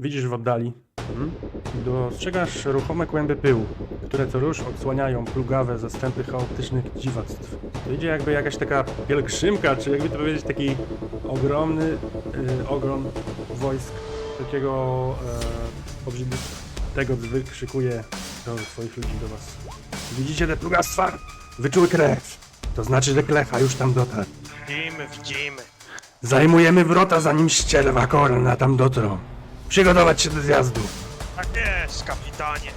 Widzisz w oddali. Mhm. Dostrzegasz ruchome kłęby pyłu, które co rusz odsłaniają plugawe zastępy chaotycznych dziwactw. To idzie jakby jakaś taka pielgrzymka, czy jakby to powiedzieć taki ogromny y, ogrom wojsk takiego e, obrzydlistwa. Tego wykrzykuje do swoich ludzi do was. Widzicie te plugastwa? Wyczuły krew. To znaczy, że klecha już tam dotarł. Widzimy, widzimy. Zajmujemy wrota, zanim ścierwa korna tam dotrą. Przygotować się do zjazdu. Tak jest, kapitanie.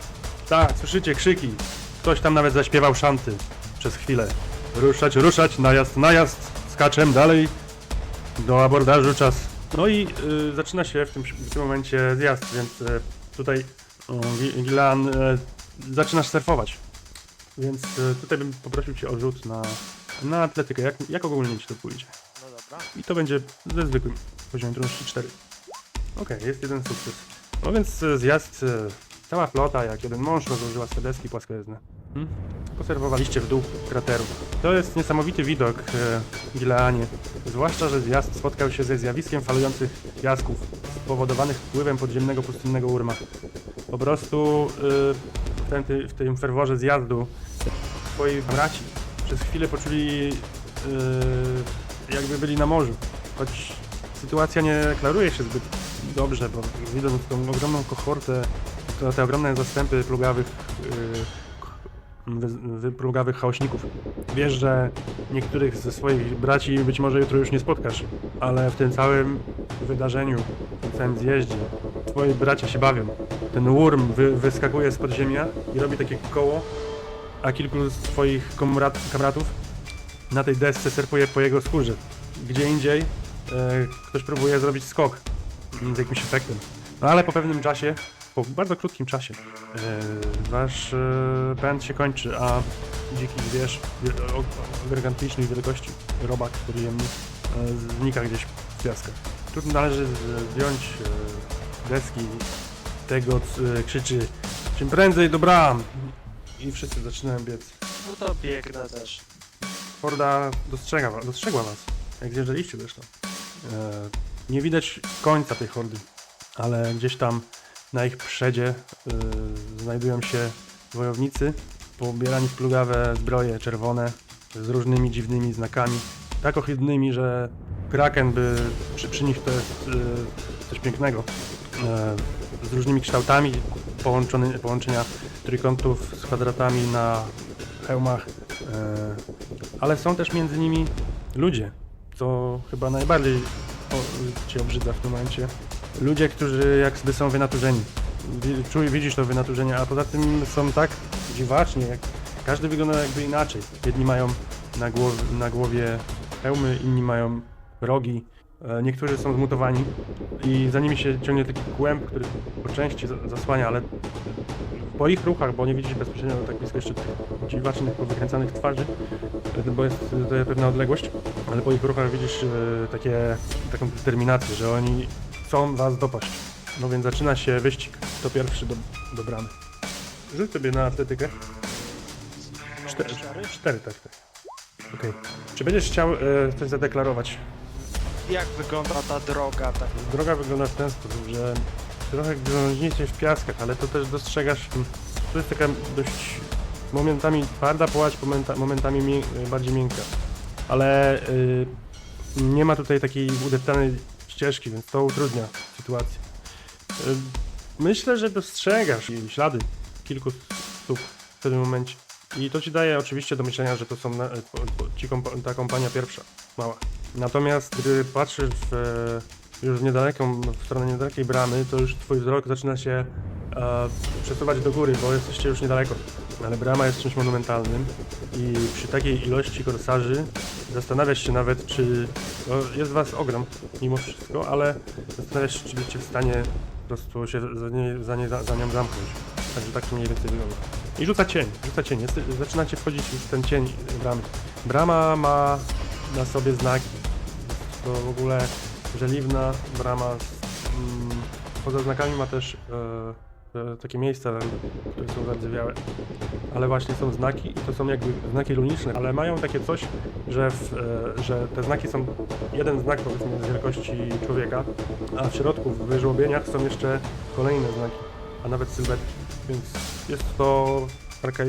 Tak, słyszycie krzyki. Ktoś tam nawet zaśpiewał szanty przez chwilę. Ruszać, ruszać, najazd, najazd. Skaczem dalej. Do abordażu czas. No i y, zaczyna się w tym, w tym momencie zjazd, więc y, tutaj Gi- Gilan y, zaczynasz surfować. Więc y, tutaj bym poprosił cię o rzut na, na atletykę. Jak, jak ogólnie ci to pójdzie? No dobra. I to będzie ze zwykłym poziomem trudności 4. Okej, jest jeden sukces. No więc e, zjazd, e, cała flota, jak jeden mąż rozłożyła swe deski płaskojezdne. Hmm? Poserwowaliście w dół krateru. To jest niesamowity widok e, Gileanie. Zwłaszcza, że zjazd spotkał się ze zjawiskiem falujących piasków spowodowanych wpływem podziemnego pustynnego urma. Po prostu e, w, tym, w tym ferworze zjazdu twoi braci przez chwilę poczuli e, jakby byli na morzu. Choć sytuacja nie klaruje się zbyt dobrze, bo widząc tą ogromną kohortę, to, te ogromne zastępy plugawych, yy, wy, wyplugawych chaośników, wiesz, że niektórych ze swoich braci być może jutro już nie spotkasz, ale w tym całym wydarzeniu, w tym całym zjeździe, twoi bracia się bawią. Ten worm wy, wyskakuje z podziemia i robi takie koło, a kilku z twoich komrad, kamratów na tej desce serpuje po jego skórze. Gdzie indziej e, ktoś próbuje zrobić skok z jakimś efektem. No ale po pewnym czasie, po bardzo krótkim czasie, e, wasz e, pęd się kończy, a dziki zwierz gigantycznej wielkości, robak podjemny, e, znika gdzieś w piaskach. Tu należy zdjąć e, deski tego, co krzyczy czym prędzej do bram i wszyscy zaczynają biec. No to biegnę też. Horda dostrzega, dostrzegła was, jak zjeżdżaliście zresztą. E, nie widać końca tej hordy, ale gdzieś tam na ich przedzie e, znajdują się wojownicy, poubierani w plugawe zbroje czerwone z różnymi dziwnymi znakami, tak ohydnymi, że kraken by przy, przy nich to jest e, coś pięknego. E, z różnymi kształtami, połączony, połączenia trójkątów z kwadratami na hełmach, e, ale są też między nimi ludzie, co chyba najbardziej o, cię obrzydza w tym momencie. Ludzie, którzy jakby są wynaturzeni. Czuj, widzisz to wynaturzenie, a poza tym są tak dziwacznie, jak każdy wygląda jakby inaczej. Jedni mają na głowie, na głowie hełmy, inni mają rogi, e, niektórzy są zmutowani i za nimi się ciągnie taki kłęb, który po części za- zasłania, ale po ich ruchach, bo nie widzisz bezpośrednio tak blisko jeszcze tych dziwacznych, powykręcanych twarzy, bo jest to pewna odległość, ale po ich ruchach widzisz e, takie, taką determinację, że oni chcą was dopaść. No więc zaczyna się wyścig. To pierwszy do, do bramy. Rzuć sobie na atletykę. Cztery, cztery tak, tak. Okej. Czy będziesz chciał e, coś zadeklarować? Jak wygląda ta droga? Tak. Droga wygląda w ten sposób, że trochę grząźniecie w piaskach, ale to też dostrzegasz, mm, to jest taka dość momentami twarda połać, momenta, momentami mię, bardziej miękka. Ale y, nie ma tutaj takiej udeptanej ścieżki, więc to utrudnia sytuację. Y, myślę, że dostrzegasz ślady kilku stóp w tym momencie. I to ci daje oczywiście do myślenia, że to są po, ci kompa, ta kompania pierwsza, mała. Natomiast gdy patrzysz w, e, już w niedaleką, w stronę niedalekiej bramy, to już twój wzrok zaczyna się e, przesuwać do góry, bo jesteście już niedaleko. Ale brama jest czymś monumentalnym i przy takiej ilości korsarzy zastanawiasz się nawet, czy no, jest was ogrom mimo wszystko, ale zastanawiasz się, czy będziecie w stanie po prostu się za, nie, za, nie, za, za nią zamknąć. Także tak mniej więcej wygląda. I rzuca cień, rzuca cień. Jest, zaczynacie wchodzić w ten cień bramy. Brama ma na sobie znaki. To w ogóle żeliwna brama. Mm, poza znakami ma też e, takie miejsca, które są zardzewiałe. Ale właśnie są znaki i to są jakby znaki runiczne, ale mają takie coś, że, w, e, że te znaki są jeden znak powiedzmy z wielkości człowieka, a w środku w wyżłobieniach są jeszcze kolejne znaki, a nawet sylwetki. Więc jest to taka,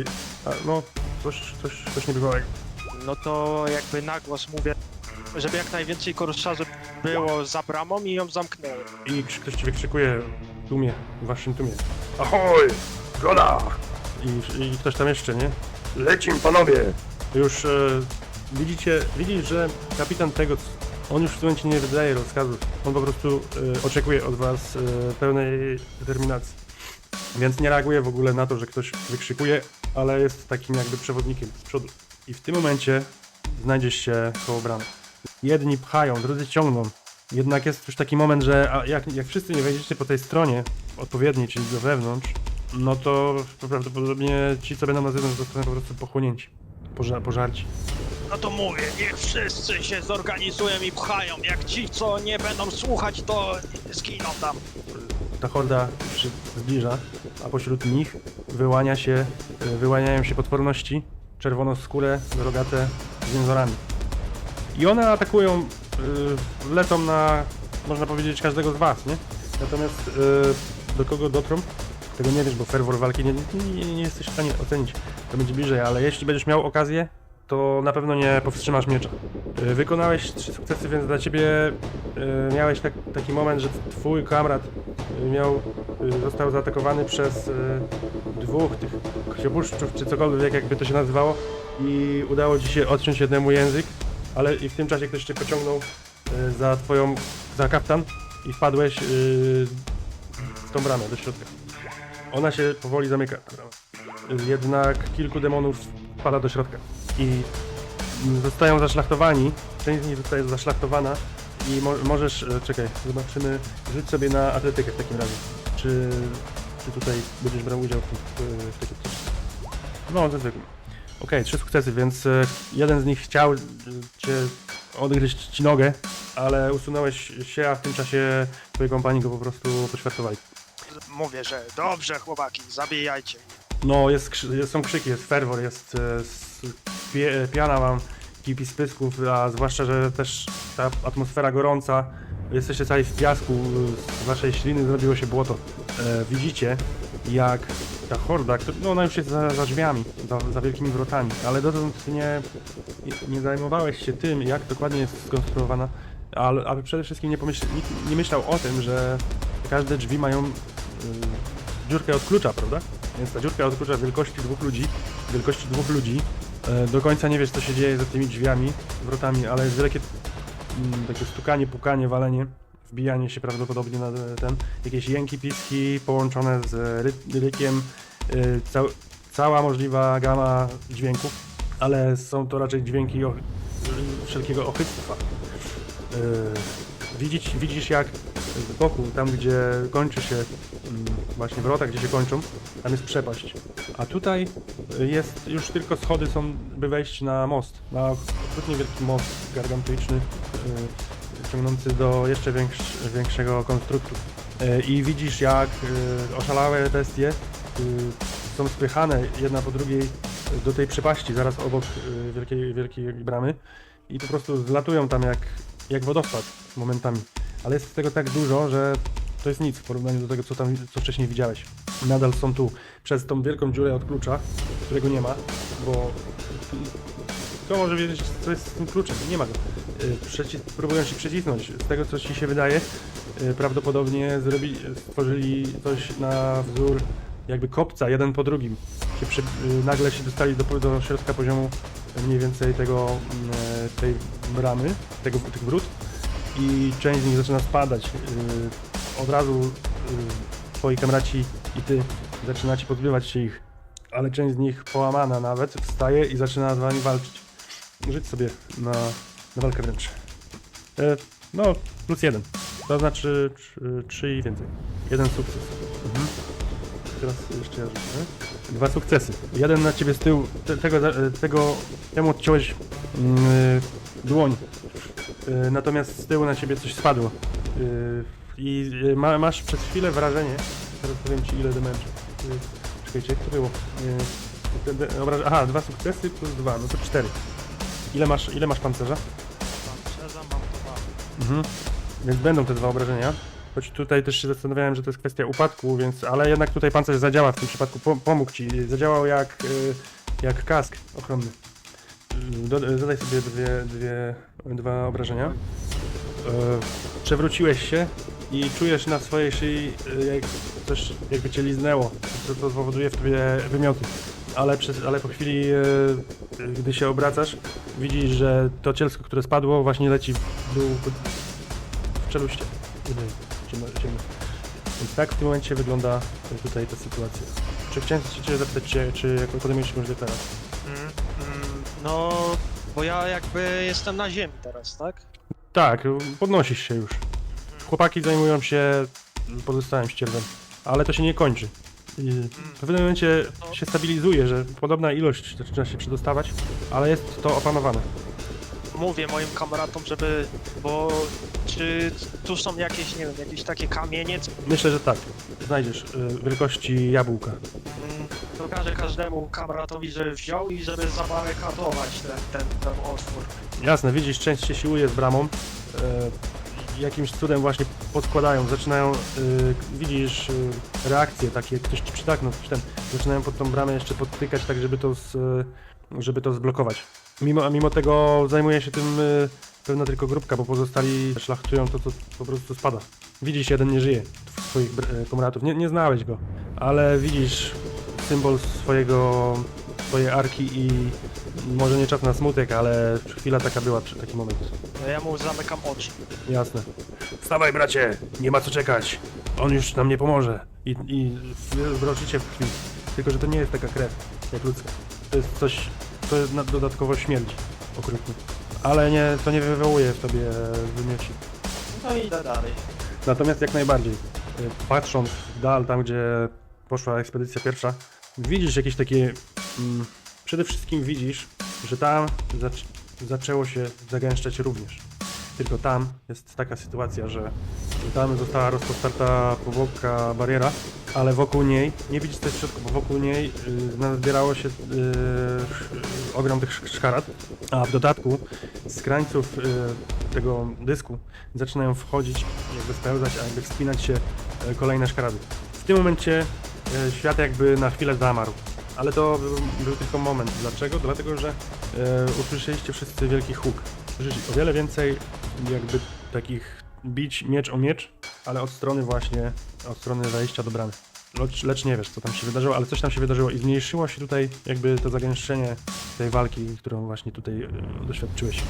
a, no coś, coś, coś niebywałego. No to jakby na głos mówię, żeby jak najwięcej korszarzy było za bramą i ją zamknęło. I ktoś ci wykrzykuje w tłumie, w waszym tłumie. Ahoj! Zgoda! I, I ktoś tam jeszcze, nie? Lecim, panowie! Już e, widzicie, widzisz, że kapitan tego, on już w tym momencie nie wydaje rozkazów. On po prostu e, oczekuje od was e, pełnej determinacji. Więc nie reaguje w ogóle na to, że ktoś wykrzykuje, ale jest takim jakby przewodnikiem z przodu. I w tym momencie znajdziesz się koło bramy. Jedni pchają, drudzy ciągną. Jednak jest już taki moment, że jak, jak wszyscy nie wejdziecie po tej stronie odpowiedniej, czyli do wewnątrz, no to prawdopodobnie ci, co będą na zewnątrz, zostaną po prostu pochłonięci, poża pożarci. No to mówię, niech wszyscy się zorganizują i pchają. Jak ci, co nie będą słuchać, to zginą tam. Ta horda się zbliża, a pośród nich wyłania się, wyłaniają się potworności, czerwonoskóre, rogate z jęzorami. I one atakują, y, lecą na, można powiedzieć, każdego z was, nie? Natomiast y, do kogo dotrą, tego nie wiesz, bo ferwor walki nie, nie, nie jesteś w stanie ocenić. To będzie bliżej, ale jeśli będziesz miał okazję, to na pewno nie powstrzymasz miecza. Y, Wykonałeś trzy sukcesy, więc dla ciebie y, miałeś tak, taki moment, że twój kamrat y, miał, y, został zaatakowany przez y, dwóch tych krwiopuszczów, czy cokolwiek, jakby to się nazywało i udało ci się odciąć jednemu język, ale i w tym czasie ktoś cię pociągnął y, za twoją, za kaftan i wpadłeś y, w tą bramę do środka. Ona się powoli zamyka. Jednak kilku demonów wpada do środka i zostają zaszlachtowani. Część z nich zostaje zaszlachtowana i mo możesz, e, czekaj, zobaczymy, rzuć sobie na atletykę w takim razie. Czy, czy tutaj będziesz brał udział w, w, w takim coś? No, ze. Okej, trzy sukcesy, więc e, jeden z nich chciał e, cię odgryźć ci nogę, ale usunąłeś się, a w tym czasie twoi kompanii go po prostu poświatowali. Mówię, że dobrze chłopaki, zabijajcie. No, jest, jest, są krzyki, jest ferwor, jest s- pie, piana mam, kipi z pysków, a zwłaszcza, że też ta atmosfera gorąca, jesteście cali w piasku, z waszej śliny zrobiło się błoto. E, widzicie, jak ta horda, no ona już jest za, za drzwiami, za, za wielkimi wrotami, ale dotąd nie, nie zajmowałeś się tym, jak dokładnie jest skonstruowana, ale, ale przede wszystkim nie, pomyśl, nie myślał o tym, że każde drzwi mają y, dziurkę od klucza, prawda? Więc ta dziurka od klucza wielkości dwóch ludzi, wielkości dwóch ludzi, e, do końca nie wiesz co się dzieje za tymi drzwiami, wrotami, ale jest wielkie mm, takie stukanie, pukanie, walenie, wbijanie się prawdopodobnie na ten, jakieś jęki, piski połączone z ry rykiem, y, cał cała możliwa gama dźwięków, ale są to raczej dźwięki o, wszelkiego ochytstwa. Yy, widzisz, widzisz jak boku, tam gdzie kończy się mm, właśnie wrota, gdzie się kończą, tam jest przepaść. A tutaj jest już tylko schody są, by wejść na most, na okrutnie wielki most gargantuiczny, yy, ciągnący do jeszcze większ, większego konstruktu. Yy, I widzisz jak yy, oszalałe bestie yy, są spychane jedna po drugiej do tej przepaści, zaraz obok wielkiej, wielkiej bramy i po prostu zlatują tam jak, jak wodospad momentami. Ale jest tego tak dużo, że to jest nic w porównaniu do tego, co tam co wcześniej widziałeś. Nadal są tu przez tą wielką dziurę od klucza, którego nie ma, bo kto może wiedzieć, co jest z tym kluczem? Nie ma go. Y, Przeci- próbują się przycisnąć. Z tego, co ci się wydaje, y, prawdopodobnie stworzyli coś na wzór jakby kopca, jeden po drugim. Się y, nagle się dostali do, do środka poziomu mniej więcej tego, tej bramy, tego, tych wrót i część z nich zaczyna spadać. Od razu twoi kamraci i ty zaczynacie pozbywać się ich, ale część z nich połamana nawet wstaje i zaczyna z wami walczyć. Żyć sobie na, na walkę wręcz. E, no, plus jeden. To znaczy trzy, i więcej. Jeden sukces. Mhm. Teraz jeszcze ja rzucę. Dwa sukcesy. Jeden na ciebie z tyłu, te, tego, tego, temu odciąłeś mm, dłoń. Y, Natomiast z tyłu na ciebie coś spadło. Y, I y, ma, masz przez chwilę wrażenie, teraz powiem ci ile damage. Y, Czekajcie, jak to było? Y, obraż- Aha, dwa sukcesy plus dwa, no to cztery. Ile masz, ile masz pancerza? Pancerza mam dwa. Mhm. Więc będą te dwa obrażenia. Choć tutaj też się zastanawiałem, że to jest kwestia upadku, więc. Ale jednak tutaj pancerz zadziała w tym przypadku. Po, pomógł ci. Zadziałał jak, y, jak kask ochronny. Do, dodaj sobie dwie, dwie, dwa obrażenia. Y, przewróciłeś się i czujesz na swojej szyi, y, jak coś jakby cię liznęło. To, to powoduje w tobie wymioty. Ale, przez, ale po chwili, y, gdy się obracasz, widzisz, że to cielsko, które spadło, właśnie leci w dół w czeluście. Ciemno, ciemno. Więc tak w tym momencie wygląda tutaj ta sytuacja. Czy chciałem się cię zapytać, czy, czy jak podejmiesz jakąś deklarację? Mm, mm, no, bo ja jakby jestem na ziemi teraz, tak? Tak, podnosisz się już. Chłopaki zajmują się pozostałym ścierwem, ale to się nie kończy. W pewnym momencie się stabilizuje, że podobna ilość zaczyna się przedostawać, ale jest to opanowane. Mówię moim kamratom, żeby, bo czy tu są jakieś, nie wiem, jakieś takie kamienie, co- Myślę, że tak. Znajdziesz y, wielkości jabłka. mm, to każę każdemu kamratowi, żeby wziął i żeby zabarykadować ten, ten, ten otwór. Jasne, widzisz, część się siłuje z bramą. E, jakimś cudem właśnie podkładają, zaczynają, e, widzisz e, reakcje takie, ktoś ci przytaknął, coś ten, zaczynają pod tą bramę jeszcze podtykać tak, żeby to, z, e, żeby to zblokować. Mimo, a mimo tego zajmuje się tym e, pewna tylko grupka, bo pozostali szlachtują to, co po prostu spada. Widzisz, jeden nie żyje, twoich e, komratów, nie, nie znałeś go, ale widzisz symbol swojego, swojej arki i może nie czas na smutek, ale chwila taka była, przy- taki moment. No ja mu zamykam oczy. Jasne. Wstawaj, bracie! Nie ma co czekać. On już nam nie pomoże. I, i wroczycie w krwi. Tylko, że to nie jest taka krew, jak ludzka. To jest coś, to jest na- dodatkowo śmierdzi. Okrutnie. Ale nie, to nie wywołuje w tobie wymioci. No i idę dalej. Natomiast jak najbardziej, y, patrząc w dal, tam gdzie poszła ekspedycja pierwsza, widzisz jakieś takie. Mm, przede wszystkim widzisz, że tam zac zaczęło się zagęszczać również. Tylko tam jest taka sytuacja, że tam została rozpostarta powłoka bariera, ale wokół niej, nie widzisz jest w środku, bo wokół niej y, nazbierało się y, ogrom tych sz- szkarat, a w dodatku z krańców y, tego dysku zaczynają wchodzić, jakby spełzać, a jakby wspinać się e, kolejne szkarady. W tym momencie e, świat jakby na chwilę zamarł. Ale to był, był tylko moment. Dlaczego? Dlatego, że e, usłyszeliście wszyscy wielki huk. Słyszeliście o wiele więcej jakby takich bić miecz o miecz, ale od strony właśnie, od strony wejścia do bramy. Lecz, lecz nie wiesz, co tam się wydarzyło, ale coś tam się wydarzyło i zmniejszyło się tutaj jakby to zagęszczenie tej walki, którą właśnie tutaj e, doświadczyłeś. Y,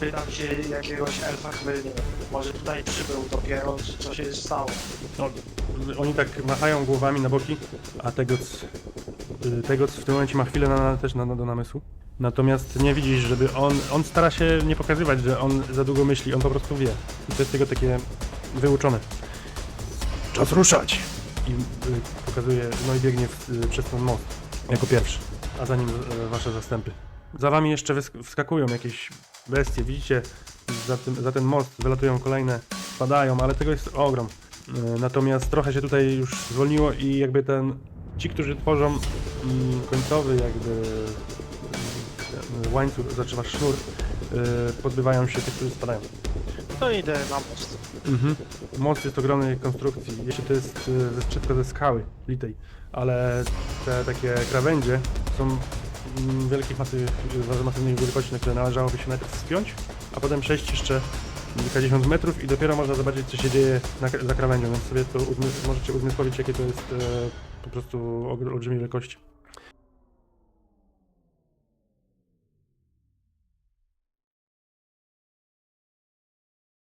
Pytam się jakiegoś elfa, który nie wiem, może tutaj przybył dopiero, czy co się stało. No, oni tak machają głowami na boki, a Tegoc, y, Tegoc w tym momencie ma chwilę na, też na, na, do namysłu. Natomiast nie widzisz, żeby on, on stara się nie pokazywać, że on za długo myśli, on po prostu wie. I to jest jego takie wyuczone. Czas ruszać! I y, pokazuje, no i biegnie w, y, przez ten most jako pierwszy, a za nim y, wasze zastępy. Za wami jeszcze wysk- wskakują jakieś bestie, widzicie, za, tym, za ten most wylatują kolejne, spadają, ale tego jest ogrom. E, Natomiast trochę się tutaj już zwolniło i jakby ten, ci, którzy tworzą mm, końcowy jakby mm, łańcuch, znaczy sznur, e, pozbywają się tych, którzy spadają. To idę na most. Mhm. Most jest ogromnej konstrukcji, jeśli to jest e, ze skały litej, ale te takie krawędzie są mm, wielkich masyw, masywnych wielkości, na które należałoby się najpierw wspiąć, a potem przejść jeszcze kilkadziesiąt metrów i dopiero można zobaczyć, co się dzieje na, za krawędzią, więc sobie to uzmysł, możecie uzmysłowić, jakie to jest e, po prostu olbrzymiej wielkości.